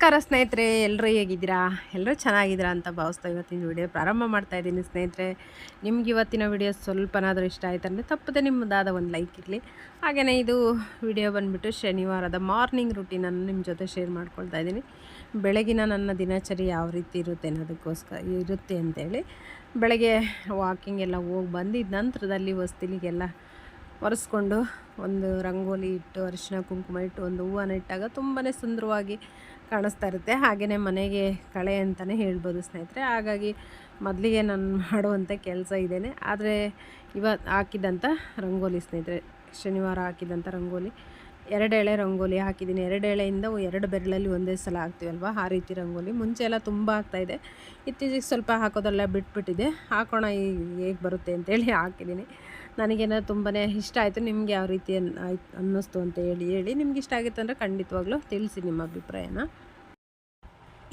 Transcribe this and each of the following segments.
ನಮಸ್ಕಾರ ಸ್ನೇಹಿತರೆ ಎಲ್ಲರೂ ಹೇಗಿದ್ದೀರಾ? ಎಲ್ಲರೂ ಚೆನ್ನಾಗಿದ್ದೀರಾ ಅಂತ ಭಾವಿಸ್ತಾ ಇವತ್ತಿನ ವಿಡಿಯೋ ಪ್ರಾರಂಭ ಮಾಡ್ತಾ ಇದ್ದೀನಿ ಸ್ನೇಹಿತರೆ. ನಿಮ್ಗೆ ಇವತ್ತಿನ ವಿಡಿಯೋ ಸ್ವಲ್ಪನಾದರೂ ಇಷ್ಟ ಆಯ್ತು ಅಂದರೆ ತಪ್ಪದೆ ನಿಮ್ಮದಾದ ಒಂದು ಲೈಕ್ ಇರಲಿ. ಹಾಗೆಯೇ ಇದು ವಿಡಿಯೋ ಬಂದುಬಿಟ್ಟು ಶನಿವಾರದ ಮಾರ್ನಿಂಗ್ ರುಟೀನನ್ನು ನಿಮ್ಮ ಜೊತೆ ಶೇರ್ ಮಾಡ್ಕೊಳ್ತಾ ಇದ್ದೀನಿ. ಬೆಳಗಿನ ನನ್ನ ದಿನಚರಿ ಯಾವ ರೀತಿ ಇರುತ್ತೆ ಅನ್ನೋದಕ್ಕೋಸ್ಕರ ಇರುತ್ತೆ ಅಂತೇಳಿ. ಬೆಳಗ್ಗೆ ವಾಕಿಂಗ್ ಎಲ್ಲ ಹೋಗಿ ಬಂದಿದ್ದ ನಂತರದಲ್ಲಿ ಹೊಸ್ತಿಲಿಗೆಲ್ಲ ಒರೆಸ್ಕೊಂಡು ಒಂದು ರಂಗೋಲಿ ಇಟ್ಟು ಅರಿಶಿನ ಕುಂಕುಮ ಇಟ್ಟು ಒಂದು ಹೂವನ್ನು ಇಟ್ಟಾಗ ತುಂಬಾ ಸುಂದರವಾಗಿ ಕಾಣಿಸ್ತಾ ಇರುತ್ತೆ. ಹಾಗೆಯೇ ಮನೆಗೆ ಕಳೆ ಅಂತಲೇ ಹೇಳ್ಬೋದು ಸ್ನೇಹಿತರೆ. ಹಾಗಾಗಿ ಮೊದಲಿಗೆ ನಾನು ಮಾಡುವಂಥ ಕೆಲಸ ಇದೇನೆ. ಆದರೆ ಇವತ್ತು ಹಾಕಿದಂಥ ರಂಗೋಲಿ ಸ್ನೇಹಿತರೆ. ಶನಿವಾರ ಹಾಕಿದಂಥ ರಂಗೋಲಿ. ಎರಡು ಎಳೆ ರಂಗೋಲಿ ಹಾಕಿದ್ದೀನಿ. ಎರಡು ಎಳೆಯಿಂದ ಎರಡು ಬೆರಳಲ್ಲಿ ಒಂದೇ ಸಲ ಹಾಕ್ತೀವಲ್ವ? ಆ ರೀತಿ ರಂಗೋಲಿ. ಮುಂಚೆ ಎಲ್ಲ ತುಂಬ ಆಗ್ತಾಯಿದೆ ಇತ್ತೀಚೆಗೆ ಸ್ವಲ್ಪ ಹಾಕೋದೆಲ್ಲ ಬಿಟ್ಬಿಟ್ಟಿದೆ. ಹಾಕೋಣ ಹೇಗೆ ಬರುತ್ತೆ ಅಂತೇಳಿ ಹಾಕಿದ್ದೀನಿ. ನನಗೇನೋ ತುಂಬಾ ಇಷ್ಟ ಆಯಿತು, ನಿಮಗೆ ಯಾವ ರೀತಿ ಆಯ್ತು ಅನ್ನಿಸ್ತು ಅಂತ ಹೇಳಿ ಹೇಳಿ. ನಿಮ್ಗೆ ಇಷ್ಟ ಆಗಿತ್ತು ಅಂದರೆ ಖಂಡಿತವಾಗ್ಲೂ ತಿಳಿಸಿ ನಿಮ್ಮ ಅಭಿಪ್ರಾಯನ.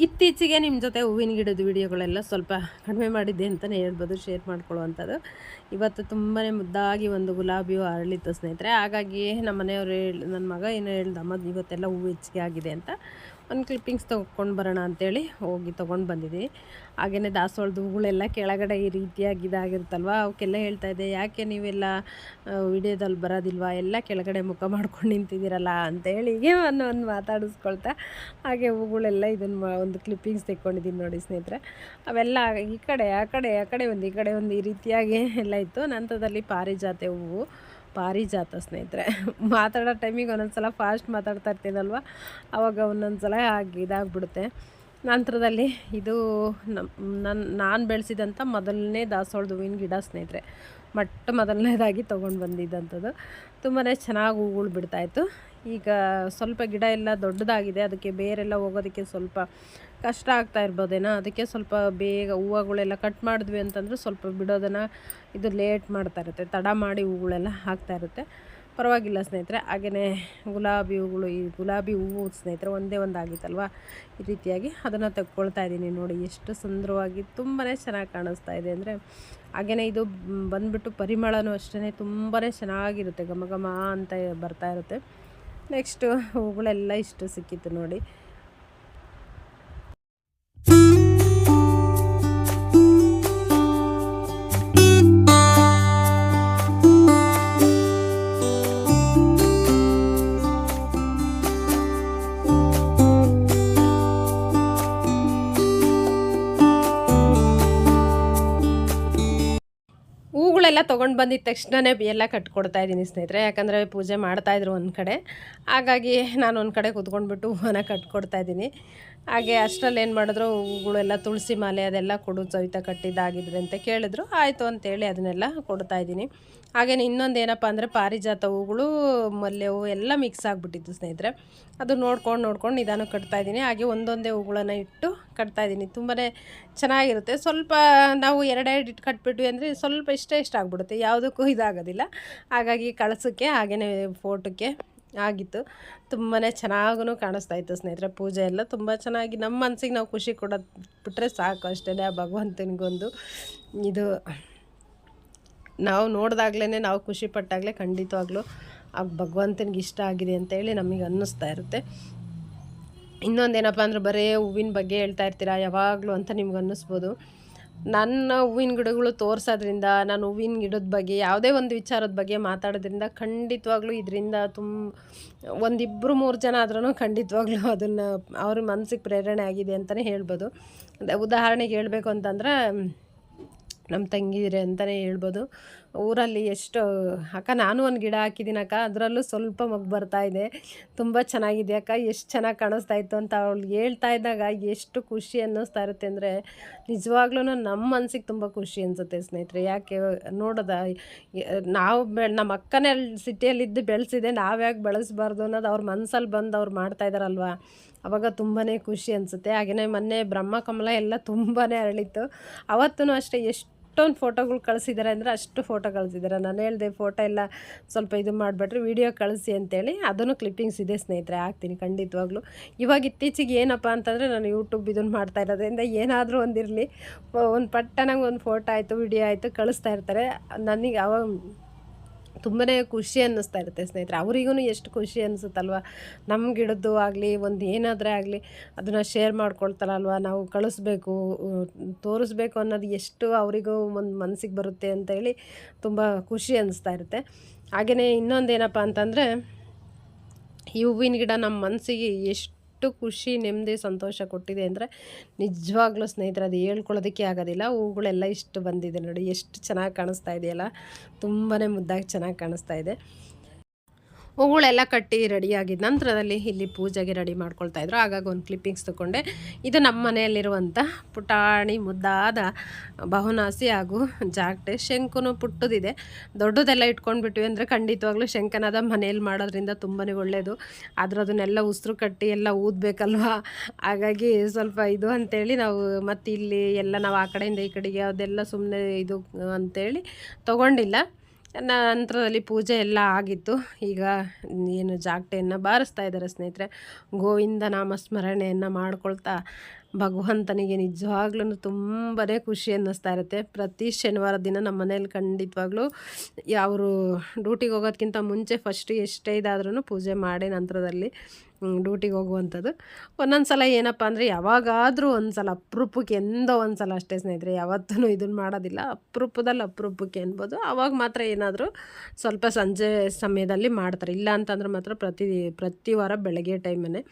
ಇತ್ತೀಚೆಗೆ ನಿಮ್ಮ ಜೊತೆ ಹೂವಿನ ಗಿಡದ ವಿಡಿಯೋಗಳೆಲ್ಲ ಸ್ವಲ್ಪ ಕಡಿಮೆ ಮಾಡಿದ್ದೆ ಅಂತಲೇ ಹೇಳ್ಬೋದು, ಶೇರ್ ಮಾಡ್ಕೊಳ್ಳುವಂಥದ್ದು. ಇವತ್ತು ತುಂಬಾ ಮುದ್ದಾಗಿ ಒಂದು ಗುಲಾಬಿಯು ಅರಳಿತ್ತು ಸ್ನೇಹಿತರೆ. ಹಾಗಾಗಿ ನಮ್ಮ ಮನೆಯವರು ಹೇಳಿ, ನನ್ನ ಮಗ ಏನೋ ಹೇಳ್ದಮ್ಮ ಇವತ್ತೆಲ್ಲ ಹೂವು ಹೆಚ್ಚಿಗೆ ಆಗಿದೆ ಅಂತ. ಒಂದು ಕ್ಲಿಪ್ಪಿಂಗ್ಸ್ ತೊಗೊಂಡು ಬರೋಣ ಅಂತೇಳಿ ಹೋಗಿ ತೊಗೊಂಡು ಬಂದಿದ್ದೀನಿ ಹಾಗೆಯೇ ದಾಸವಾಳದ ಹೂಗಳೆಲ್ಲ ಕೆಳಗಡೆ ಈ ರೀತಿಯಾಗಿ ಇದಾಗಿರುತ್ತಲ್ವ? ಅವಕ್ಕೆಲ್ಲ ಹೇಳ್ತಾ ಇದ್ದೆ, ಯಾಕೆ ನೀವೆಲ್ಲ ವಿಡಿಯೋದಲ್ಲಿ ಬರೋದಿಲ್ವಾ? ಎಲ್ಲ ಕೆಳಗಡೆ ಮುಖ ಮಾಡ್ಕೊಂಡು ನಿಂತಿದ್ದೀರಲ್ಲ? ಅಂತೇಳಿ ಒಂದು ಒಂದು ಮಾತಾಡಿಸ್ಕೊಳ್ತಾ, ಹಾಗೆ ಹೂಗಳೆಲ್ಲ ಇದನ್ನು ಒಂದು ಕ್ಲಿಪ್ಪಿಂಗ್ಸ್ ತೆಕ್ಕೊಂಡಿದ್ದೀನಿ ನೋಡಿ ಸ್ನೇಹಿತರೆ. ಅವೆಲ್ಲ ಈ ಕಡೆ, ಆ ಕಡೆ ಆ ಕಡೆ ಒಂದು, ಈ ಕಡೆ ಒಂದು ಈ ರೀತಿಯಾಗಿ ಎಲ್ಲ ಇತ್ತು. ನಂತರದಲ್ಲಿ ಪಾರಿಜಾತೆ ಹೂವು. ಪಾರಿಜಾತ ಸ್ನೇಹಿತರೆ. ಮಾತಾಡೋ ಟೈಮಿಗೆ ಒಂದೊಂದು ಸಲ ಫಾಸ್ಟ್ ಮಾತಾಡ್ತಾ ಇರ್ತೀನಲ್ವ? ಆವಾಗ ಒಂದೊಂದು ಸಲ ಹಾಗೆ ಇದಾಗ್ಬಿಡುತ್ತೆ. ನಂತರದಲ್ಲಿ ಇದು ನಮ್ಮ ನನ್ನ ನಾನು ಬೆಳೆಸಿದಂಥ ಮೊದಲನೇ ದಾಸವಾಳದ ಹೂವಿನ ಗಿಡ ಸ್ನೇಹಿತರೆ. ಮೊಟ್ಟ ಮೊದಲನೇದಾಗಿ ತೊಗೊಂಡು ಬಂದಿದ್ದಂಥದ್ದು ತುಂಬಾ ಚೆನ್ನಾಗಿ ಹೂಗಳು ಬಿಡ್ತಾಯಿತ್ತು ಈಗ ಸ್ವಲ್ಪ ಗಿಡ ಎಲ್ಲ ದೊಡ್ಡದಾಗಿದೆ. ಅದಕ್ಕೆ ಬೇರೆಲ್ಲ ಹೋಗೋದಕ್ಕೆ ಸ್ವಲ್ಪ ಕಷ್ಟ ಆಗ್ತಾ ಇರ್ಬೋದೇನೋ? ಅದಕ್ಕೆ ಸ್ವಲ್ಪ ಬೇಗ ಹೂವುಗಳೆಲ್ಲ ಕಟ್ ಮಾಡಿದ್ವಿ ಅಂತಂದರೆ ಸ್ವಲ್ಪ ಬಿಡೋದನ್ನು ಇದು ಲೇಟ್ ಮಾಡ್ತಾ ಇರುತ್ತೆ. ತಡ ಮಾಡಿ ಹೂಗಳೆಲ್ಲ ಹಾಕ್ತಾ ಇರುತ್ತೆ. ಪರವಾಗಿಲ್ಲ ಸ್ನೇಹಿತರೆ ಹಾಗೆಯೇ ಗುಲಾಬಿ ಹೂಗಳು ಈ ಗುಲಾಬಿ ಹೂವು ಸ್ನೇಹಿತರೆ ಒಂದೇ ಒಂದು ಆಗಿತ್ತಲ್ವ ಈ ರೀತಿಯಾಗಿ ಅದನ್ನು ತೆಕ್ಕೊಳ್ತಾ ಇದ್ದೀನಿ ನೋಡಿ, ಎಷ್ಟು ಸುಂದರವಾಗಿ ತುಂಬಾ ಚೆನ್ನಾಗಿ ಕಾಣಿಸ್ತಾ ಇದೆ ಅಂದರೆ ಹಾಗೆಯೇ ಇದು ಬಂದುಬಿಟ್ಟು ಪರಿಮಳನೂ ಅಷ್ಟೇ ತುಂಬಾ ಚೆನ್ನಾಗಿರುತ್ತೆ, ಘಮ ಘಮ ಅಂತ ಬರ್ತಾ ಇರುತ್ತೆ. ನೆಕ್ಸ್ಟು ಹೂಗಳೆಲ್ಲ ಇಷ್ಟು ಸಿಕ್ಕಿತ್ತು ನೋಡಿ. ಹೂಗಳೆಲ್ಲ ತೊಗೊಂಡು ಬಂದಿದ್ದ ತಕ್ಷಣವೇ ಎಲ್ಲ ಕಟ್ಕೊಡ್ತಾ ಇದ್ದೀನಿ ಸ್ನೇಹಿತರೆ, ಯಾಕಂದರೆ ಪೂಜೆ ಮಾಡ್ತಾಯಿದ್ರು ಒಂದು ಕಡೆ. ಹಾಗಾಗಿ ನಾನು ಒಂದು ಕಡೆ ಕೂತ್ಕೊಂಡ್ಬಿಟ್ಟು ಹೂವನ್ನ ಕಟ್ಕೊಡ್ತಾ ಇದ್ದೀನಿ. ಹಾಗೆ ಅಷ್ಟರಲ್ಲಿ ಏನು ಮಾಡಿದ್ರು, ಹೂಗಳೆಲ್ಲ ತುಳಸಿ ಮಾಲೆ ಅದೆಲ್ಲ ಕೊಡು, ಸವಿತಾ ಕಟ್ಟಿದ್ದಾಗಿದ್ರೆ ಅಂತ ಕೇಳಿದ್ರು. ಆಯಿತು ಅಂತೇಳಿ ಅದನ್ನೆಲ್ಲ ಕೊಡ್ತಾ ಇದ್ದೀನಿ. ಹಾಗೆಯೇ ಇನ್ನೊಂದು ಏನಪ್ಪ ಅಂದರೆ ಪಾರಿಜಾತ ಹೂಗಳು ಮಲ್ಲೆ ಹೂವು ಎಲ್ಲ ಮಿಕ್ಸ್ ಆಗಿಬಿಟ್ಟಿತ್ತು ಸ್ನೇಹಿತರೆ. ಅದು ನೋಡ್ಕೊಂಡು ನೋಡ್ಕೊಂಡು ನಿಧಾನ ಕಟ್ತಾ ಇದ್ದೀನಿ. ಹಾಗೆ ಒಂದೊಂದೇ ಹೂಗಳನ್ನು ಇಟ್ಟು ಕಟ್ತಾ ಇದ್ದೀನಿ. ತುಂಬಾ ಚೆನ್ನಾಗಿರುತ್ತೆ. ಸ್ವಲ್ಪ ನಾವು ಎರಡೆರಡು ಇಟ್ಟು ಕಟ್ಬಿಟ್ವಿ ಅಂದರೆ ಸ್ವಲ್ಪ ಇಷ್ಟ ಇಷ್ಟ ಆಗ್ಬಿಡುತ್ತೆ. ಯಾವುದಕ್ಕೂ ಇದಾಗೋದಿಲ್ಲ. ಹಾಗಾಗಿ ಕಳಸಕ್ಕೆ ಹಾಗೆಯೇ ಫೋಟೋಕ್ಕೆ ಆಗಿತ್ತು ತುಂಬಾ ಚೆನ್ನಾಗೂ ಕಾಣಿಸ್ತಾ ಇತ್ತು ಸ್ನೇಹಿತರೆ. ಪೂಜೆ ಎಲ್ಲ ತುಂಬ ಚೆನ್ನಾಗಿ ನಮ್ಮ ಮನಸ್ಸಿಗೆ ನಾವು ಖುಷಿ ಕೊಡೋದು ಬಿಟ್ಟರೆ ಸಾಕು ಅಷ್ಟೇ ಆ ಭಗವಂತನಿಗೊಂದು. ಇದು ನಾವು ನೋಡಿದಾಗ್ಲೇ ನಾವು ಖುಷಿ ಪಟ್ಟಾಗಲೇ ಖಂಡಿತವಾಗ್ಲೂ ಆ ಭಗವಂತನಿಗೆ ಇಷ್ಟ ಆಗಿದೆ ಅಂತೇಳಿ ನಮಗೆ ಅನ್ನಿಸ್ತಾ ಇರುತ್ತೆ. ಇನ್ನೊಂದೇನಪ್ಪ ಅಂದ್ರೆ ಬರೀ ಹೂವಿನ ಬಗ್ಗೆ ಹೇಳ್ತಾ ಇರ್ತೀರಾ? ಯಾವಾಗಲೂ ಅಂತ ನಿಮ್ಗೆ ಅನ್ನಿಸ್ಬೋದು. ನನ್ನ ಹೂವಿನ ಗಿಡಗಳು ತೋರಿಸೋದ್ರಿಂದ ನಾನು ಹೂವಿನ ಗಿಡದ ಬಗ್ಗೆ, ಯಾವುದೇ ಒಂದು ವಿಚಾರದ ಬಗ್ಗೆ ಮಾತಾಡೋದ್ರಿಂದ ಖಂಡಿತವಾಗ್ಲೂ ಇದರಿಂದ ತುಂಬ ಒಂದಿಬ್ಬರು ಮೂರು ಜನ ಆದ್ರೂ ಖಂಡಿತವಾಗ್ಲೂ ಅದನ್ನು ಅವ್ರ ಮನಸ್ಸಿಗೆ ಪ್ರೇರಣೆ ಆಗಿದೆ ಅಂತಲೇ ಹೇಳ್ಬೋದು. ಉದಾಹರಣೆಗೆ ಹೇಳಬೇಕು ಅಂತಂದ್ರೆ, ನಮ್ಮ ತಂಗಿದಿರೆ ಅಂತಲೇ ಹೇಳ್ಬೋದು. ಊರಲ್ಲಿ ಎಷ್ಟು, ಅಕ್ಕ ನಾನು ಒಂದು ಗಿಡ ಹಾಕಿದ್ದೀನಿ ಅಕ್ಕ, ಅದರಲ್ಲೂ ಸ್ವಲ್ಪ ಮಗು ಬರ್ತಾ ಇದೆ. ತುಂಬ ಚೆನ್ನಾಗಿದೆ ಅಕ್ಕ, ಎಷ್ಟು ಚೆನ್ನಾಗಿ ಕಾಣಿಸ್ತಾ ಇತ್ತು ಅಂತ ಅವಳು ಹೇಳ್ತಾ ಇದ್ದಾಗ ಎಷ್ಟು ಖುಷಿ ಅನ್ನಿಸ್ತಾ ಇರುತ್ತೆ ಅಂದರೆ, ನಿಜವಾಗ್ಲೂ ನಮ್ಮ ಮನಸ್ಸಿಗೆ ತುಂಬ ಖುಷಿ ಅನಿಸುತ್ತೆ ಸ್ನೇಹಿತರೆ. ಯಾಕೆ ನೋಡೋದ, ನಾವು ಬೆ ನಮ್ಮ ಅಕ್ಕನೇ ಅಲ್ಲಿ ಸಿಟಿಯಲ್ಲಿದ್ದು ಬೆಳೆಸಿದೆ, ನಾವು ಯಾಕೆ ಬೆಳೆಸ್ಬಾರ್ದು ಅನ್ನೋದು ಅವ್ರ ಮನಸ್ಸಲ್ಲಿ ಬಂದು ಅವ್ರು ಮಾಡ್ತಾ ಇದ್ದಾರಲ್ವ ಅವಾಗ ತುಂಬಾ ಖುಷಿ ಅನಿಸುತ್ತೆ. ಹಾಗೆಯೇ ಮೊನ್ನೆ ಬ್ರಹ್ಮಕಮಲ ಎಲ್ಲ ತುಂಬಾ ಅರಳಿತ್ತು. ಅವತ್ತೂ ಅಷ್ಟೇ ಎಷ್ಟೊಂದು ಫೋಟೋಗಳು ಕಳಿಸಿದ್ದಾರೆ ಅಂದರೆ ಅಷ್ಟು ಫೋಟೋ ಕಳಿಸಿದ್ದಾರೆ ನಾನು ಹೇಳಿದೆ ಫೋಟೋ ಎಲ್ಲ ಸ್ವಲ್ಪ ಇದು ಮಾಡಿಬಿಟ್ರೆ ವೀಡಿಯೋ ಕಳಿಸಿ ಅಂತೇಳಿ ಅದನ್ನು ಕ್ಲಿಪ್ಪಿಂಗ್ಸ್ ಇದೆ ಸ್ನೇಹಿತರೆ, ಹಾಕ್ತೀನಿ ಖಂಡಿತವಾಗ್ಲೂ. ಇವಾಗ ಇತ್ತೀಚೆಗೆ ಏನಪ್ಪ ಅಂತಂದರೆ ನಾನು ಯೂಟ್ಯೂಬ್ ಇದನ್ನು ಮಾಡ್ತಾ ಇರೋದ್ರಿಂದ ಏನಾದರೂ ಒಂದಿರಲಿ ಒಂದು ಪಟ್ಟನಾಗ ಒಂದು ಫೋಟೋ ಆಯಿತು, ವಿಡಿಯೋ ಆಯಿತು ಕಳಿಸ್ತಾ ಇರ್ತಾರೆ. ನನಗೆ ಅವ ತುಂಬಾ ಖುಷಿ ಅನ್ನಿಸ್ತಾ ಇರುತ್ತೆ ಸ್ನೇಹಿತರೆ. ಅವರಿಗೂ ಎಷ್ಟು ಖುಷಿ ಅನಿಸುತ್ತಲ್ವ? ನಮ್ಮ ಗಿಡದ್ದು ಆಗಲಿ, ಒಂದು ಏನಾದರೆ ಆಗಲಿ, ಅದನ್ನು ಶೇರ್ ಮಾಡ್ಕೊಳ್ತಾರಲ್ವ? ನಾವು ಕಳಿಸ್ಬೇಕು, ತೋರಿಸ್ಬೇಕು ಅನ್ನೋದು ಎಷ್ಟು ಅವರಿಗೂ ಒಂದು ಮನಸ್ಸಿಗೆ ಬರುತ್ತೆ ಅಂತೇಳಿ ತುಂಬ ಖುಷಿ ಅನ್ನಿಸ್ತಾ ಇರುತ್ತೆ. ಹಾಗೆಯೇ ಇನ್ನೊಂದು ಏನಪ್ಪ ಅಂತಂದರೆ, ಈ ಹೂವಿನ ಗಿಡ ನಮ್ಮ ಮನಸ್ಸಿಗೆ ಎಷ್ಟು ಖುಷಿ, ನೆಮ್ಮದಿ, ಸಂತೋಷ ಕೊಟ್ಟಿದೆ ಅಂದರೆ ನಿಜವಾಗ್ಲೂ ಸ್ನೇಹಿತರೆ ಅದು ಹೇಳ್ಕೊಳ್ಳೋದಕ್ಕೆ ಆಗೋದಿಲ್ಲ. ಹೂಗಳೆಲ್ಲ ಇಷ್ಟು ಬಂದಿದೆ ನೋಡಿ, ಎಷ್ಟು ಚೆನ್ನಾಗಿ ಕಾಣಿಸ್ತಾ ಇದೆಯಲ್ಲ. ತುಂಬಾ ಮುದ್ದಾಗಿ ಚೆನ್ನಾಗಿ ಕಾಣಿಸ್ತಾ ಇದೆ. ಹೂಗಳೆಲ್ಲ ಕಟ್ಟಿ ರೆಡಿಯಾಗಿದ್ದ ನಂತರದಲ್ಲಿ ಇಲ್ಲಿ ಪೂಜೆಗೆ ರೆಡಿ ಮಾಡ್ಕೊಳ್ತಾ ಇದ್ರು. ಹಾಗಾಗಿ ಒಂದು ಕ್ಲಿಪ್ಪಿಂಗ್ಸ್ ತೊಗೊಂಡೆ. ಇದು ನಮ್ಮ ಮನೆಯಲ್ಲಿರುವಂಥ ಪುಟಾಣಿ ಮುದ್ದಾದ ಬಹುನಾಸಿ ಹಾಗೂ ಜಾಗಟೆ. ಶಂಕುನು ಪುಟ್ಟದಿದೆ. ದೊಡ್ಡದೆಲ್ಲ ಇಟ್ಕೊಂಡ್ಬಿಟ್ವಿ ಅಂದರೆ ಖಂಡಿತವಾಗ್ಲೂ ಶಂಕನಾದ ಮನೆಯಲ್ಲಿ ಮಾಡೋದ್ರಿಂದ ತುಂಬಾ ಒಳ್ಳೆಯದು ಆದರೆ ಅದನ್ನೆಲ್ಲ ಉಸಿರು ಕಟ್ಟಿ ಎಲ್ಲ ಊದಬೇಕಲ್ವಾ? ಹಾಗಾಗಿ ಸ್ವಲ್ಪ ಇದು ಅಂತೇಳಿ ನಾವು ಮತ್ತು ಇಲ್ಲಿ ಎಲ್ಲ ನಾವು ಆ ಕಡೆಯಿಂದ ಈ ಕಡೆಗೆ ಅದೆಲ್ಲ ಸುಮ್ಮನೆ ಇದು ಅಂತೇಳಿ ತೊಗೊಂಡಿಲ್ಲ. ನಂತರದಲ್ಲಿ ಪೂಜೆ ಎಲ್ಲ ಆಗಿತ್ತು. ಈಗ ಏನು ಜಾಗಟೆಯನ್ನು ಬಾರಿಸ್ತಾ ಇದ್ದಾರೆ ಸ್ನೇಹಿತರೆ. ಗೋವಿಂದ ನಾಮ ಸ್ಮರಣೆಯನ್ನು ಮಾಡ್ಕೊಳ್ತಾ ಭಗವಂತನಿಗೆ ನಿಜವಾಗ್ಲೂ ತುಂಬಾ ಖುಷಿ ಅನ್ನಿಸ್ತಾ ಇರುತ್ತೆ. ಪ್ರತಿ ಶನಿವಾರ ದಿನ ನಮ್ಮ ಮನೇಲಿ ಖಂಡಿತವಾಗ್ಲೂ ಅವರು ಡ್ಯೂಟಿಗೆ ಹೋಗೋದಕ್ಕಿಂತ ಮುಂಚೆ ಫಸ್ಟ್ ಎಷ್ಟೇ ಇದಾದ್ರೂ ಪೂಜೆ ಮಾಡಿ ನಂತರದಲ್ಲಿ ಡ್ಯೂಟಿಗೆ ಹೋಗುವಂಥದ್ದು. ಒಂದೊಂದು ಸಲ ಏನಪ್ಪ ಅಂದರೆ ಯಾವಾಗಾದರೂ ಒಂದು ಸಲ ಅಪರೂಪಕ್ಕೆ ಎಂದೋ ಒಂದು ಸಲ ಅಷ್ಟೇ ಸ್ನೇಹಿತರೆ ಯಾವತ್ತೂ ಇದನ್ನು ಮಾಡೋದಿಲ್ಲ. ಅಪರೂಪದಲ್ಲಿ ಅಪರೂಪಕ್ಕೆ ಅನ್ಬೋದು ಆವಾಗ ಮಾತ್ರ ಏನಾದರೂ ಸ್ವಲ್ಪ ಸಂಜೆ ಸಮಯದಲ್ಲಿ ಮಾಡ್ತಾರೆ. ಇಲ್ಲ ಅಂತಂದ್ರೆ ಮಾತ್ರ ಪ್ರತಿ ಪ್ರತಿ ವಾರ ಬೆಳಗ್ಗೆ ಟೈಮನ್ನೇ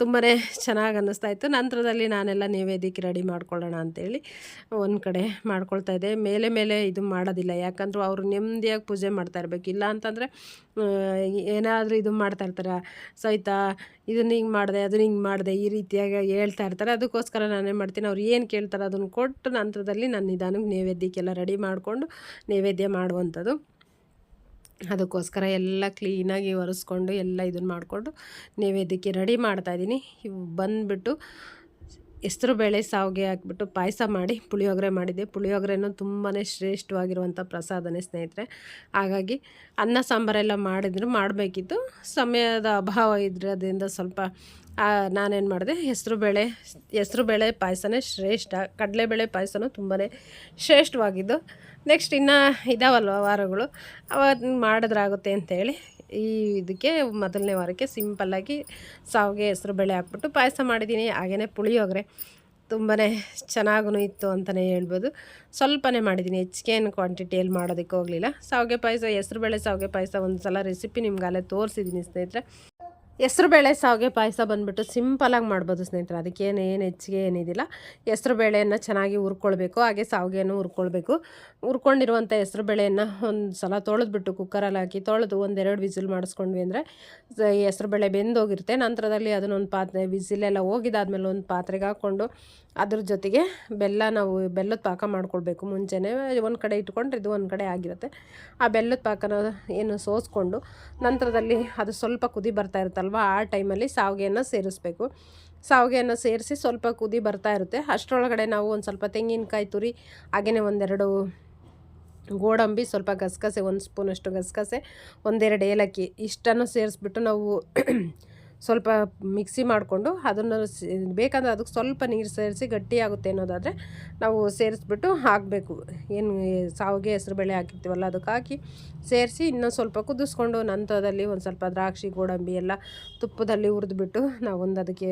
ತುಂಬಾ ಚೆನ್ನಾಗಿ ಅನ್ನಿಸ್ತಾ ಇತ್ತು. ನಂತರದಲ್ಲಿ ನಾನೆಲ್ಲ ನೈವೇದ್ಯಕ್ಕೆ ರೆಡಿ ಮಾಡ್ಕೊಳ್ಳೋಣ ಅಂತೇಳಿ ಒಂದು ಕಡೆ ಮಾಡ್ಕೊಳ್ತಾ ಇದ್ದೆ. ಮೇಲೆ ಮೇಲೆ ಇದು ಮಾಡೋದಿಲ್ಲ. ಯಾಕಂದ್ರೆ ಅವರು ನೆಮ್ಮದಿಯಾಗಿ ಪೂಜೆ ಮಾಡ್ತಾ ಇರಬೇಕು. ಇಲ್ಲ ಅಂತಂದರೆ ಏನಾದರೂ ಇದು ಮಾಡ್ತಾ ಇರ್ತಾರೆ. ಸಹಿತ ಇದನ್ನ ಹಿಂಗೆ ಮಾಡಿದೆ ಅದನ್ನ ಹಿಂಗೆ ಮಾಡಿದೆ, ಈ ರೀತಿಯಾಗಿ ಹೇಳ್ತಾ ಇರ್ತಾರೆ. ಅದಕ್ಕೋಸ್ಕರ ನಾನೇನು ಮಾಡ್ತೀನಿ, ಅವ್ರು ಏನು ಕೇಳ್ತಾರೆ ಅದನ್ನು ಕೊಟ್ಟು ನಂತರದಲ್ಲಿ ನಾನು ನಿಧಾನಕ್ಕೆ ನೈವೇದ್ಯಕ್ಕೆಲ್ಲ ರೆಡಿ ಮಾಡಿಕೊಂಡು ನೈವೇದ್ಯ ಮಾಡುವಂಥದ್ದು. ಅದಕ್ಕೋಸ್ಕರ ಎಲ್ಲ ಕ್ಲೀನಾಗಿ ಒರೆಸ್ಕೊಂಡು ಎಲ್ಲ ಇದನ್ನು ಮಾಡಿಕೊಂಡು ನೈವೇದ್ಯಕ್ಕೆ ರೆಡಿ ಮಾಡ್ತಾಯಿದ್ದೀನಿ ಇವು ಬಂದುಬಿಟ್ಟು ಹೆಸರು ಬೇಳೆ ಸಾವಿಗೆ ಹಾಕ್ಬಿಟ್ಟು ಪಾಯಸ ಮಾಡಿ ಪುಳಿಯೋಗರೆ ಮಾಡಿದ್ದೆ. ಪುಳಿಯೋಗರೆನೂ ತುಂಬಾ ಶ್ರೇಷ್ಠವಾಗಿರುವಂಥ ಪ್ರಸಾದನೇ ಸ್ನೇಹಿತರೆ. ಹಾಗಾಗಿ ಅನ್ನ ಸಾಂಬಾರೆಲ್ಲ ಮಾಡಿದ್ರು, ಮಾಡಬೇಕಿತ್ತು. ಸಮಯದ ಅಭಾವ ಇದ್ರದಿಂದ ಸ್ವಲ್ಪ ನಾನೇನು ಮಾಡಿದೆ? ಹೆಸರು ಬೇಳೆ ಹೆಸರು ಬೇಳೆ ಪಾಯಸನೇ ಶ್ರೇಷ್ಠ. ಕಡಲೆಬೇಳೆ ಪಾಯಸನೂ ತುಂಬಾ ಶ್ರೇಷ್ಠವಾಗಿದ್ದು. ನೆಕ್ಸ್ಟ್ ಇನ್ನು ಇದಾವಲ್ವ ವಾರಗಳು? ಅವಾಗ ಮಾಡಿದ್ರಾಗುತ್ತೆ ಅಂತೇಳಿ. ಈ ಇದಕ್ಕೆ ಮೊದಲನೇ ವಾರಕ್ಕೆ ಸಿಂಪಲ್ಲಾಗಿ ಸಾವಿಗೆ ಹೆಸರು ಬೇಳೆ ಹಾಕ್ಬಿಟ್ಟು ಪಾಯಸ ಮಾಡಿದ್ದೀನಿ ಹಾಗೆಯೇ ಪುಳಿಯೋಗರೆ ತುಂಬಾ ಚೆನ್ನಾಗೂ ಇತ್ತು ಅಂತಲೇ ಹೇಳ್ಬೋದು. ಸ್ವಲ್ಪನೇ ಮಾಡಿದ್ದೀನಿ ಹೆಚ್ಚಿಗೆ ಏನು ಕ್ವಾಂಟಿಟಿಯಲ್ಲಿ ಮಾಡೋದಕ್ಕೆ ಹೋಗಲಿಲ್ಲ. ಸಾವಿಗೆ ಪಾಯಸ, ಹೆಸ್ರು ಬೇಳೆ ಸಾವಿಗೆ ಪಾಯಸ ಒಂದು ಸಲ ರೆಸಿಪಿ ನಿಮ್ಗೆ ಅಲ್ಲೇ ತೋರಿಸಿದ್ದೀನಿ ಸ್ನೇಹಿತರೆ. ಹೆಸ್ರು ಬೇಳೆ ಸಾವಿಗೆ ಪಾಯಸ ಬಂದುಬಿಟ್ಟು ಸಿಂಪಲಾಗಿ ಮಾಡ್ಬೋದು ಸ್ನೇಹಿತರೆ. ಅದಕ್ಕೇನು ಏನು ಹೆಚ್ಚಿಗೆ ಏನಿದಿಲ್ಲ. ಹೆಸ್ರು ಬೇಳೆಯನ್ನು ಚೆನ್ನಾಗಿ ಹುರ್ಕೊಳ್ಬೇಕು. ಹಾಗೆ ಸಾವಿಗೆಯನ್ನು ಹುರ್ಕೊಳ್ಬೇಕು. ಹುರ್ಕೊಂಡಿರುವಂಥ ಹೆಸ್ರು ಬೇಳೆಯನ್ನು ಒಂದು ಸಲ ತೊಳೆದ್ಬಿಟ್ಟು ಕುಕ್ಕರಲ್ಲಿ ಹಾಕಿ ತೊಳೆದು ಒಂದೆರಡು ವಿಸಿಲ್ ಮಾಡಿಸ್ಕೊಂಡ್ವಿ ಅಂದರೆ ಹೆಸ್ರು ಬೇಳೆ ಬೆಂದೋಗಿರುತ್ತೆ. ನಂತರದಲ್ಲಿ ಅದನ್ನೊಂದು ಪಾತ್ರೆ, ವಿಸಿಲೆಲ್ಲ ಹೋಗಿದಾದ್ಮೇಲೆ ಒಂದು ಪಾತ್ರೆಗೆ ಹಾಕ್ಕೊಂಡು ಅದ್ರ ಜೊತೆಗೆ ಬೆಲ್ಲ ನಾವು, ಬೆಲ್ಲದ ಪಾಕ ಮಾಡ್ಕೊಳ್ಬೇಕು. ಮುಂಚೆನೇ ಒಂದು ಕಡೆ ಇಟ್ಕೊಂಡ್ರೆ ಇದು ಒಂದು ಕಡೆ ಆಗಿರುತ್ತೆ. ಆ ಬೆಲ್ಲದ ಪಾಕನ ಏನು ಸೋಸ್ಕೊಂಡು ನಂತರದಲ್ಲಿ ಅದು ಸ್ವಲ್ಪ ಕುದಿ ಬರ್ತಾ ಇರುತ್ತಲ್ವ ಆ ಟೈಮಲ್ಲಿ ಶಾವಿಗೆಯನ್ನು ಸೇರಿಸ್ಬೇಕು. ಸಾವಿಗೆಯನ್ನು ಸೇರಿಸಿ ಸ್ವಲ್ಪ ಕುದಿ ಬರ್ತಾ ಇರುತ್ತೆ. ಅಷ್ಟರೊಳಗಡೆ ನಾವು ಒಂದು ಸ್ವಲ್ಪ ತೆಂಗಿನಕಾಯಿ ತುರಿ ಹಾಗೆಯೇ ಒಂದೆರಡು ಗೋಡಂಬಿ, ಸ್ವಲ್ಪ ಗಸಗಸೆ, ಒಂದು ಸ್ಪೂನಷ್ಟು ಗಸಗಸೆ, ಒಂದೆರಡು ಏಲಕ್ಕಿ ಇಷ್ಟನ್ನು ಸೇರಿಸ್ಬಿಟ್ಟು ನಾವು ಸ್ವಲ್ಪ ಮಿಕ್ಸಿ ಮಾಡಿಕೊಂಡು ಅದನ್ನು ಬೇಕಂದ್ರೆ ಅದಕ್ಕೆ ಸ್ವಲ್ಪ ನೀರು ಸೇರಿಸಿ ಗಟ್ಟಿಯಾಗುತ್ತೆ ಅನ್ನೋದಾದರೆ ನಾವು ಸೇರಿಸ್ಬಿಟ್ಟು ಹಾಕಬೇಕು. ಏನು ಸಾವಿಗೆ ಹೆಸ್ರು ಬೇಳೆ ಹಾಕಿರ್ತೀವಲ್ಲ ಅದಕ್ಕೆ ಹಾಕಿ ಸೇರಿಸಿ ಇನ್ನೊಂದು ಸ್ವಲ್ಪ ಕುದಿಸ್ಕೊಂಡು ನಂತರದಲ್ಲಿ ಒಂದು ಸ್ವಲ್ಪ ದ್ರಾಕ್ಷಿ, ಗೋಡಂಬಿ ಎಲ್ಲ ತುಪ್ಪದಲ್ಲಿ ಹುರಿದ್ಬಿಟ್ಟು ನಾವು ಒಂದು ಅದಕ್ಕೆ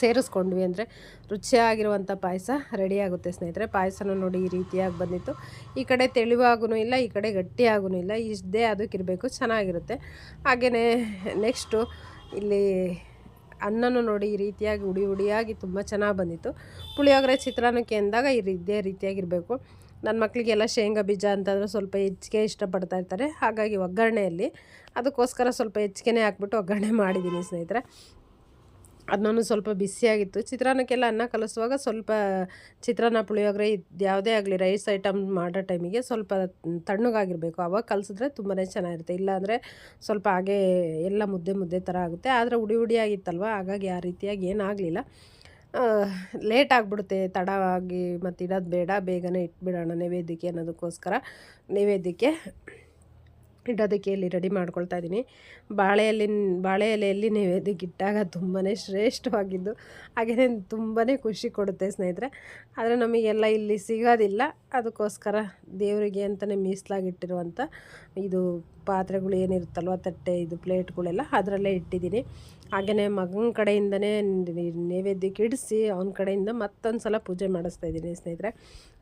ಸೇರಿಸ್ಕೊಂಡ್ವಿ ಅಂದರೆ ರುಚಿಯಾಗಿರುವಂಥ ಪಾಯಸ ರೆಡಿಯಾಗುತ್ತೆ ಸ್ನೇಹಿತರೆ. ಪಾಯಸನ ನೋಡಿ ಈ ರೀತಿಯಾಗಿ ಬಂದಿತ್ತು. ಈ ಕಡೆ ತೆಳುವಾಗೂ ಇಲ್ಲ, ಈ ಕಡೆ ಗಟ್ಟಿಯಾಗೂ ಇಲ್ಲ ಇಷ್ಟೇ ಅದಕ್ಕಿರಬೇಕು, ಚೆನ್ನಾಗಿರುತ್ತೆ. ಹಾಗೆಯೇ ನೆಕ್ಸ್ಟು ಇಲ್ಲಿ ಅನ್ನನೂ ನೋಡಿ ಈ ರೀತಿಯಾಗಿ ಉಡಿ ಉಡಿಯಾಗಿ ತುಂಬ ಚೆನ್ನಾಗಿ ಬಂದಿತ್ತು. ಪುಳಿಯೋಗರೆ, ಚಿತ್ರಾನ್ನಕ್ಕೆ ಅಂದಾಗ ಈ ಇದೇ ರೀತಿಯಾಗಿರಬೇಕು. ನನ್ನ ಮಕ್ಕಳಿಗೆಲ್ಲ ಶೇಂಗಾ ಬೀಜ ಅಂತಂದರೆ ಸ್ವಲ್ಪ ಹೆಚ್ಚಿಗೆ ಇಷ್ಟಪಡ್ತಾ ಇರ್ತಾರೆ. ಹಾಗಾಗಿ ಒಗ್ಗರಣೆಯಲ್ಲಿ ಅದಕ್ಕೋಸ್ಕರ ಸ್ವಲ್ಪ ಹೆಚ್ಚಿಗೆನೇ ಹಾಕ್ಬಿಟ್ಟು ಒಗ್ಗರಣೆ ಮಾಡಿದ್ದೀನಿ ಸ್ನೇಹಿತರೆ. ಅದನ್ನೂ ಸ್ವಲ್ಪ ಬಿಸಿಯಾಗಿತ್ತು. ಚಿತ್ರಾನ್ನಕ್ಕೆಲ್ಲ ಅನ್ನ ಕಲಿಸುವಾಗ ಸ್ವಲ್ಪ ಚಿತ್ರಾನ್ನ ಪುಳಿಯೋಗರೆ ಇದು ಯಾವುದೇ ಆಗಲಿ ರೈಸ್ ಐಟಮ್ ಮಾಡೋ ಟೈಮಿಗೆ ಸ್ವಲ್ಪ ತಣ್ಣಗಾಗಿರಬೇಕು. ಆವಾಗ ಕಲಿಸಿದ್ರೆ ತುಂಬಾ ಚೆನ್ನಾಗಿರುತ್ತೆ. ಇಲ್ಲಾಂದರೆ ಸ್ವಲ್ಪ ಹಾಗೆ ಎಲ್ಲ ಮುದ್ದೆ ಮುದ್ದೆ ಥರ ಆಗುತ್ತೆ. ಆದರೆ ಉಡಿ ಉಡಿಯಾಗಿತ್ತಲ್ವ ಹಾಗಾಗಿ ಆ ರೀತಿಯಾಗಿ ಏನಾಗಲಿಲ್ಲ ಲೇಟ್ ಆಗಿಬಿಡುತ್ತೆ. ತಡವಾಗಿ ಮತ್ತು ಇಡೋದು ಬೇಡ. ಬೇಗನೆ ಇಟ್ಬಿಡೋಣ. ನೈವೇದ್ಯಕ್ಕೆ ಅನ್ನೋದಕ್ಕೋಸ್ಕರ ನೈವೇದ್ಯಕ್ಕೆ ಇಡೋದಕ್ಕೆ ಇಲ್ಲಿ ರೆಡಿ ಮಾಡ್ಕೊಳ್ತಾ ಇದ್ದೀನಿ. ಬಾಳೆ ಎಲೆ ಬಾಳೆ ಎಲೆಯಲ್ಲಿ ನೈವೇದ್ಯಕ್ಕೆ ಇಟ್ಟಾಗ ತುಂಬಾ ಶ್ರೇಷ್ಠವಾಗಿದ್ದು ಹಾಗೆಯೇ ತುಂಬಾ ಖುಷಿ ಕೊಡುತ್ತೆ ಸ್ನೇಹಿತರೆ. ಆದರೆ ನಮಗೆಲ್ಲ ಇಲ್ಲಿ ಸಿಗೋದಿಲ್ಲ. ಅದಕ್ಕೋಸ್ಕರ ದೇವರಿಗೆ ಅಂತಲೇ ಮೀಸಲಾಗಿಟ್ಟಿರುವಂಥ ಇದು ಪಾತ್ರೆಗಳು ಏನಿರುತ್ತಲ್ವ, ತಟ್ಟೆ, ಇದು ಪ್ಲೇಟ್ಗಳೆಲ್ಲ ಅದರಲ್ಲೇ ಇಟ್ಟಿದ್ದೀನಿ. ಹಾಗೆಯೇ ಮಗನ ಕಡೆಯಿಂದನೇ ನೈವೇದ್ಯಕ್ಕೆ ಇಡಿಸಿ ಅವನ ಕಡೆಯಿಂದ ಮತ್ತೊಂದು ಸಲ ಪೂಜೆ ಮಾಡಿಸ್ತಾ ಇದ್ದೀನಿ ಸ್ನೇಹಿತರೆ.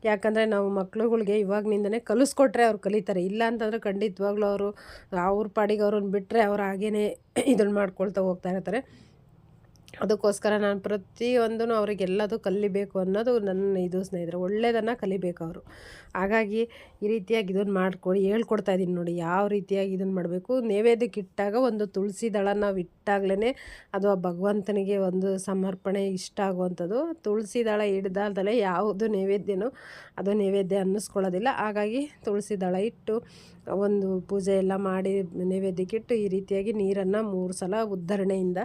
ಯಾಕಂದರೆ ನಾವು ಮಕ್ಳುಗಳಿಗೆ ಇವಾಗಿನಿಂದನೇ ಕಲಿಸ್ಕೊಟ್ರೆ ಅವ್ರು ಕಲಿತಾರೆ. ಇಲ್ಲ ಅಂತಂದರೆ ಖಂಡಿತವಾಗ್ಲೂ ಅವರು, ಅವ್ರ ಪಾಡಿಗೆ ಅವ್ರನ್ನ ಬಿಟ್ಟರೆ ಅವ್ರು ಹಾಗೇ ಇದನ್ನು ಮಾಡ್ಕೊಳ್ತಾ ಹೋಗ್ತಾ ಇರ್ತಾರೆ. ಅದಕ್ಕೋಸ್ಕರ ನಾನು ಪ್ರತಿಯೊಂದೂ ಅವರಿಗೆಲ್ಲದು ಕಲಿಬೇಕು ಅನ್ನೋದು ನನ್ನ ಇದು ಸ್ನೇಹಿತರೆ ಒಳ್ಳೆಯದನ್ನು ಕಲಿಬೇಕು ಅವರು. ಹಾಗಾಗಿ ಈ ರೀತಿಯಾಗಿ ಇದನ್ನು ಮಾಡಿಕೊಡಿ, ಹೇಳ್ಕೊಡ್ತಾ ಇದ್ದೀನಿ ನೋಡಿ ಯಾವ ರೀತಿಯಾಗಿ ಇದನ್ನು ಮಾಡಬೇಕು. ನೈವೇದ್ಯಕ್ಕೆ ಇಟ್ಟಾಗ ಒಂದು ತುಳಸಿ ದಳ ನಾವು ಇಟ್ಟಾಗ್ಲೇ ಅದು ಆ ಭಗವಂತನಿಗೆ ಒಂದು ಸಮರ್ಪಣೆ ಇಷ್ಟ ಆಗುವಂಥದ್ದು. ತುಳಸಿ ದಳ ಹಿಡ್ದಾಲ್ದಲೆ ಯಾವುದು ನೈವೇದ್ಯನೂ ಅದು ನೈವೇದ್ಯ ಅನ್ನಿಸ್ಕೊಳ್ಳೋದಿಲ್ಲ. ಹಾಗಾಗಿ ತುಳಸಿ ದಳ ಇಟ್ಟು ಒಂದು ಪೂಜೆ ಎಲ್ಲ ಮಾಡಿ ನೈವೇದ್ಯಕ್ಕಿಟ್ಟು ಈ ರೀತಿಯಾಗಿ ನೀರನ್ನು ಮೂರು ಸಲ ಉದ್ಧರಣೆಯಿಂದ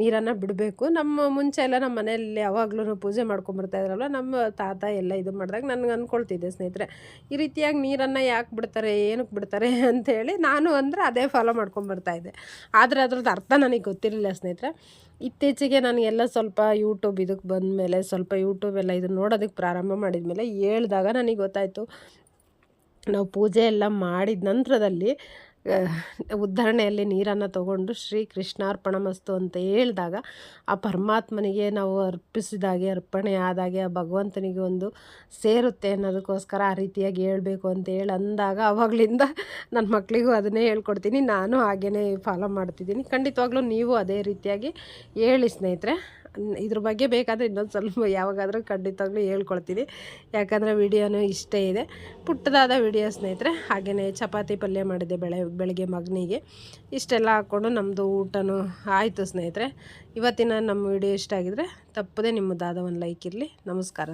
ನೀರನ್ನು ಬಿಡಬೇಕು. ನಮ್ಮ ಮುಂಚೆ ಎಲ್ಲ ನಮ್ಮ ಮನೆಯಲ್ಲಿ ಯಾವಾಗಲೂ ಪೂಜೆ ಮಾಡ್ಕೊಂಬರ್ತಾಯಿದ್ರಲ್ಲ ನಮ್ಮ ತಾತ ಎಲ್ಲ ಇದು ಮಾಡಿದಾಗ ನನಗೆ ಅಂದ್ಕೊಳ್ತಿದ್ದೆ ಸ್ನೇಹಿತರೆ, ಈ ರೀತಿಯಾಗಿ ನೀರನ್ನು ಯಾಕೆ ಬಿಡ್ತಾರೆ ಏನಕ್ಕೆ ಬಿಡ್ತಾರೆ ಅಂಥೇಳಿ ನಾನು ಅಂದರೆ ಅದೇ ಫಾಲೋ ಮಾಡ್ಕೊಂಬರ್ತಾಯಿದ್ದೆ ಆದರೆ ಅದ್ರದ್ದು ಅರ್ಥ ನನಗೆ ಗೊತ್ತಿರಲಿಲ್ಲ ಸ್ನೇಹಿತರೆ. ಇತ್ತೀಚೆಗೆ ನನಗೆಲ್ಲ ಸ್ವಲ್ಪ ಯೂಟ್ಯೂಬ್ ಇದಕ್ಕೆ ಬಂದ ಮೇಲೆ ಸ್ವಲ್ಪ ಯೂಟ್ಯೂಬ್ ಎಲ್ಲ ಇದನ್ನು ನೋಡೋದಕ್ಕೆ ಪ್ರಾರಂಭ ಮಾಡಿದ ಮೇಲೆ ಹೇಳಿದಾಗ ನನಗೆ ಗೊತ್ತಾಯಿತು. ನಾವು ಪೂಜೆ ಎಲ್ಲ ಮಾಡಿದ ನಂತರದಲ್ಲಿ ಉದ್ಧರಣೆಯಲ್ಲಿ ನೀರನ್ನು ತಗೊಂಡು ಶ್ರೀ ಕೃಷ್ಣಾರ್ಪಣ ಮಸ್ತು ಅಂತ ಹೇಳಿದಾಗ ಆ ಪರಮಾತ್ಮನಿಗೆ ನಾವು ಅರ್ಪಿಸಿದಾಗೆ ಅರ್ಪಣೆ ಆದಾಗೆ ಆ ಭಗವಂತನಿಗೆ ಒಂದು ಸೇರುತ್ತೆ ಅನ್ನೋದಕ್ಕೋಸ್ಕರ ಆ ರೀತಿಯಾಗಿ ಹೇಳಬೇಕು ಅಂತ ಹೇಳಿ ಅಂದಾಗ ಅವಾಗಲಿಂದ ನನ್ನ ಮಕ್ಕಳಿಗೂ ಅದನ್ನೇ ಹೇಳ್ಕೊಡ್ತೀನಿ. ನಾನು ಹಾಗೇ ಫಾಲೋ ಮಾಡ್ತಿದ್ದೀನಿ. ಖಂಡಿತವಾಗ್ಲೂ ನೀವು ಅದೇ ರೀತಿಯಾಗಿ ಹೇಳಿ ಸ್ನೇಹಿತರೆ. ಇದ್ರ ಬಗ್ಗೆ ಬೇಕಾದರೆ ಇನ್ನೊಂದು ಸ್ವಲ್ಪ ಯಾವಾಗಾದರೂ ಖಂಡಿತವಾಗ್ಲೂ ಹೇಳ್ಕೊಳ್ತೀನಿ. ಯಾಕಂದರೆ ವಿಡಿಯೋನೂ ಇಷ್ಟೇ ಇದೆ. ಪುಟ್ಟದಾದ ವಿಡಿಯೋ ಸ್ನೇಹಿತರೆ ಹಾಗೆಯೇ ಚಪಾತಿ ಪಲ್ಯ ಮಾಡಿದೆ ಬೆಳೆ, ಬೆಳಗ್ಗೆ ಮಗನಿಗೆ. ಇಷ್ಟೆಲ್ಲ ಹಾಕ್ಕೊಂಡು ನಮ್ಮದು ಊಟನೂ ಆಯಿತು ಸ್ನೇಹಿತರೆ. ಇವತ್ತಿನ ನಮ್ಮ ವಿಡಿಯೋ ಇಷ್ಟ ಆಗಿದ್ರೆ ತಪ್ಪದೇ ನಿಮ್ಮದಾದ ಒಂದು ಲೈಕ್ ಇರಲಿ. ನಮಸ್ಕಾರ.